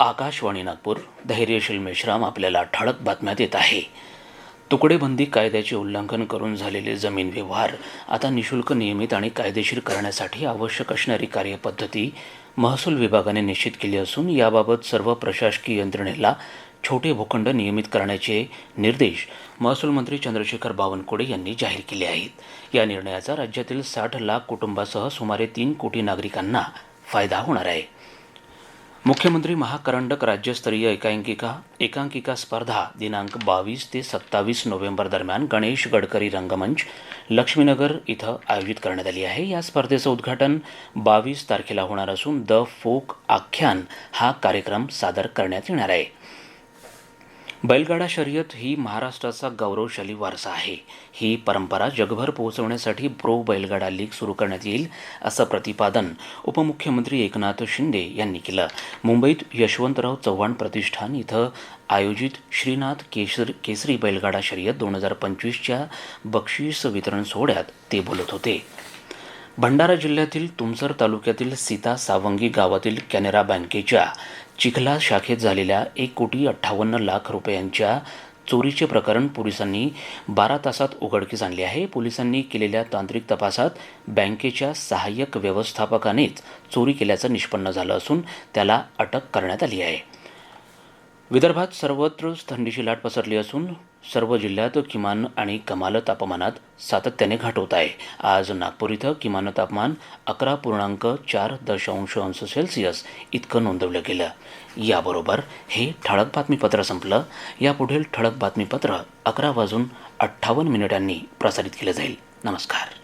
आकाशवाणी नागपूर धैर्यशील मेश्राम आपल्याला ठळक बातम्यात येत आहे. तुकडेबंदी कायद्याचे उल्लंघन करून झालेले जमीन व्यवहार आता निशुल्क नियमित आणि कायदेशीर करण्यासाठी आवश्यक असणारी कार्यपद्धती महसूल विभागाने निश्चित केली असून याबाबत सर्व प्रशासकीय यंत्रणेला छोटे भूखंड नियमित करण्याचे निर्देश महसूल मंत्री चंद्रशेखर बावनकुळे यांनी जाहीर केले आहेत. या निर्णयाचा राज्यातील साठ लाख कुटुंबासह सुमारे तीन कोटी नागरिकांना फायदा होणार आहे. मुख्यमंत्री महाकरंडक राज्यस्तरीय एकांकिका एकांकिका स्पर्धा दिनांक बावीस ते सत्तावीस नोव्हेंबर दरम्यान गणेश गडकरी रंगमंच लक्ष्मीनगर इथं आयोजित करण्यात आली आहे. या स्पर्धेचं उद्घाटन बावीस तारखेला होणार असून द फोक आख्यान हा कार्यक्रम सादर करण्यात येणार आहे. बैलगाडा शर्यत ही महाराष्ट्राचा गौरवशाली वारसा आहे. ही परंपरा जगभर पोहोचवण्यासाठी प्रो बैलगाडा लीग सुरू करण्यात येईल असं प्रतिपादन उपमुख्यमंत्री एकनाथ शिंदे यांनी केलं. मुंबईत यशवंतराव चव्हाण प्रतिष्ठान इथं आयोजित श्रीनाथ केसर केसरी बैलगाडा शर्यत दोन हजार पंचवीसच्या बक्षीस वितरण सोहळ्यात ते बोलत होते. भंडारा जिल्ह्यातील तुमसर तालुक्यातील सीता सावंगी गावातील कॅनरा बँकेच्या चिखला शाखेत झालेल्या एक कोटी अठ्ठावन्न लाख रुपयांच्या चोरीचे प्रकरण पोलिसांनी बारा तासात उघडकीस आणले आहे. पोलिसांनी केलेल्या तांत्रिक तपासात बँकेच्या सहाय्यक व्यवस्थापकानेच चोरी केल्याचं निष्पन्न झालं असून त्याला अटक करण्यात आली आहे. विदर्भात सर्वत्रच थंडीची लाट पसरली असून सर्व जिल्ह्यात किमान आणि कमाल तापमानात सातत्याने घट होत आहे. आज नागपूर इथं किमान तापमान अकरा पूर्णांक चार दशांश अंश सेल्सिअस इतकं नोंदवलं गेलं. याबरोबर हे ठळक बातमीपत्र संपलं. यापुढील ठळक बातमीपत्र अकरा वाजून अठ्ठावन्न मिनिटांनी प्रसारित केलं जाईल. नमस्कार.